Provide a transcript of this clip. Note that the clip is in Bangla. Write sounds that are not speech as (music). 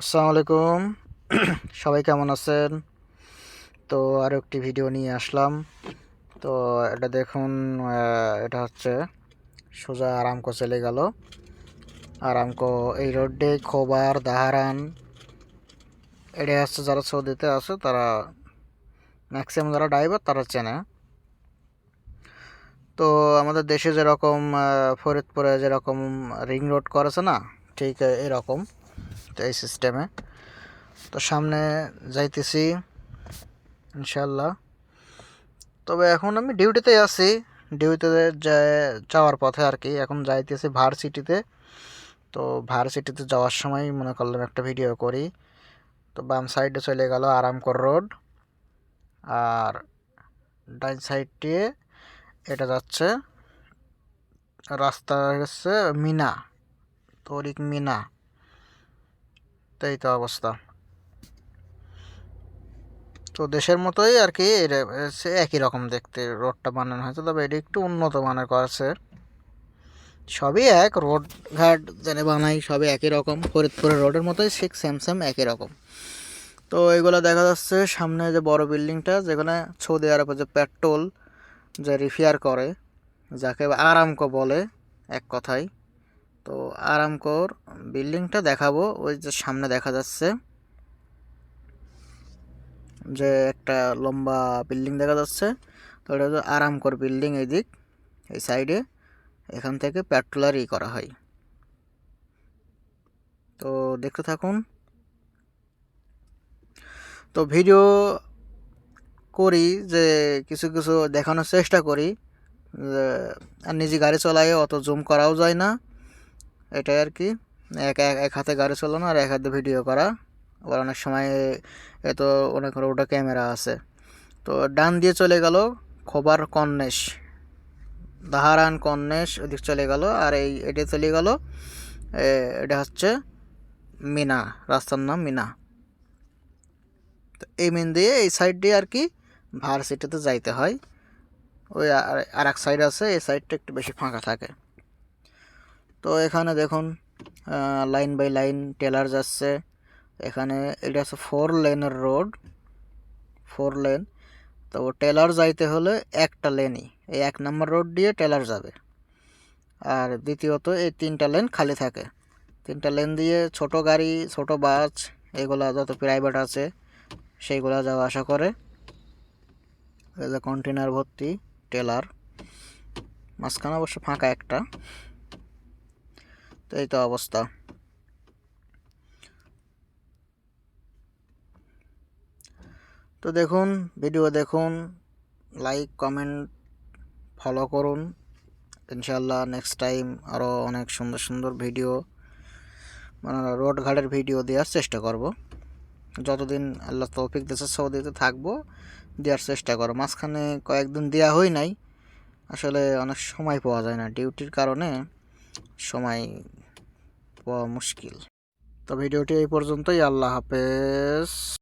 আসসালামু আলাইকুম। (clears throat) সবাই কেমন আছেন? তো আরও একটি ভিডিও নিয়ে আসলাম। তো এটা দেখুন এটা হচ্ছে সোজা আরামকো চলে গেল। আরামকো এই রোডে খোবার, দাহারান, এটা হচ্ছে যারা সৌদিতে আছে, তারা ম্যাক্সিমাম যারা ড্রাইভার তারা চেনে। তো আমাদের দেশে যেরকম ফরিদপুরে যেরকম রিং রোড করেছে না, ঠিক এরকম। তো এই সিস্টেমে তো সামনে যাইতেছি ইনশাল্লাহ তবে এখন আমি ডিউটিতে আছি। ডিউটিতে যাওয়ার পথে আর কি এখন যাইতেছি ভার্সিটিতে তো ভার্সিটিতে যাওয়ার সময় মনে করলাম একটা ভিডিও করি। তো বাম সাইডে চলে গেল আরামকর রোড আর ডাইন সাইডে এটা যাচ্ছে, রাস্তা হচ্ছে মিনা, তরিক মিনা। তো এই তো অবস্থা। তো দেশের মতোই আর কি একই রকম দেখতে রোডটা বানানো হয়েছে, তবে এটা একটু উন্নত মানের করেছে। সবই এক, রোড ঘাট যেন বানাই, সবই একই রকম। ফরিদপুরের রোডের মতোই ঠিক সেম সেম একই রকম। তো এগুলো দেখা যাচ্ছে সামনে যে বড় বিল্ডিংটা, যেখানে সৌদি আরবে যে পেট্রোল যে রিফেয়ার করে, যাকে আরামকো বলে এক কথায়। তো আরামকোর বিল্ডিংটা দেখাবো, ওই যে সামনে দেখা যাচ্ছে। যে একটা লম্বা বিল্ডিং দেখা যাচ্ছে, তো এটা হচ্ছে আরামকর বিল্ডিং এই দিক এই সাইডে। এখান থেকে পেট্রোলার ই করা হয়। তো দেখতে থাকুন। তো ভিডিও করি যে কিছু কিছু দেখানোর চেষ্টা করি আর নিজে গাড়ি চালাই অত জুম করাও যায় না। এটাই আর কি। এক এক- হাতে গাড়ি চালানো আর এক হাতে ভিডিও করা। আবার অনেক সময় এ তো অনেক ওটা ক্যামেরা আছে। তো ডান দিয়ে চলে গেল খোবার কন্নেশ। দাহারান কন্নেশ ওদিক চলে গেল আর এই এটা চলে গেল এটা হচ্ছে মিনা, রাস্তার নাম মিনা। তো এই মেন দিয়ে এই সাইড দিয়ে আর কি ভার ভার্সিটিতে যাইতে হয়। ওই আর এক সাইড আছে, এই সাইডটা একটু বেশি ফাঁকা থাকে। তো এখানে দেখুন লাইন বাই লাইন টেলার যাচ্ছে। এখানে এটা হচ্ছে ফোর লেনের রোড ফোর লেন তো টেলার যাইতে হলে একটা লেনই এই এক নম্বর রোড দিয়ে টেলার যাবে। আর দ্বিতীয়ত, এই তিনটা লেন খালি থাকে। তিনটা লেন দিয়ে ছোট গাড়ি, ছোট বাস, এগুলা যত প্রাইভেট আছে, সেইগুলা যাওয়া আসা করে। কন্টেনার ভর্তি টেলার, মাঝখানে অবশ্য ফাঁকা একটা। এই তো অবস্থা। তো দেখুন ভিডিও দেখুন লাইক কমেন্ট ফলো করুন। ইনশাল্লাহ নেক্সট টাইম আরও অনেক সুন্দর সুন্দর ভিডিও মানে রোড ঘাটের ভিডিও দেওয়ার চেষ্টা করব। যতদিন আল্লাহ তৌফিক দেশে সৌদিতে থাকব, দেওয়ার চেষ্টা করো মাঝখানে কয়েকদিন দেওয়া হয় নাই। আসলে অনেক সময় পাওয়া যায় না। ডিউটির কারণে সময় পাওয়া মুশকিল। তো ভিডিওটি এই পর্যন্তই। আল্লাহ হাফেজ।